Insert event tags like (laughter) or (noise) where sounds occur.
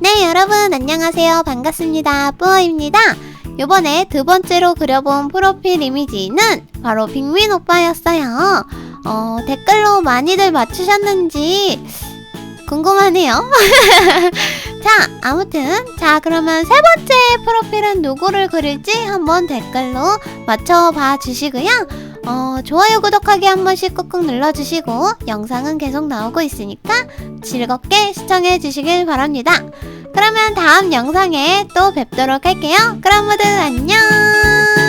네, 여러분 안녕하세요. 반갑습니다. 뿌어입니다. 요번에 두 번째로 그려본 프로필 이미지는 바로 빅민 오빠였어요. 어, 댓글로 많이들 맞추셨는지 궁금하네요. (laughs) 자, 아무튼 자, 그러면 세 번째 프로필은 누구를 그릴지 한번 댓글로 맞춰봐 주시고요. 어, 좋아요, 구독하기 한 번씩 꾹꾹 눌러주시고 영상은 계속 나오고 있으니까 즐겁게 시청해 주시길 바랍니다. 그러면 다음 영상에 또 뵙도록 할게요. 그럼 모두 안녕!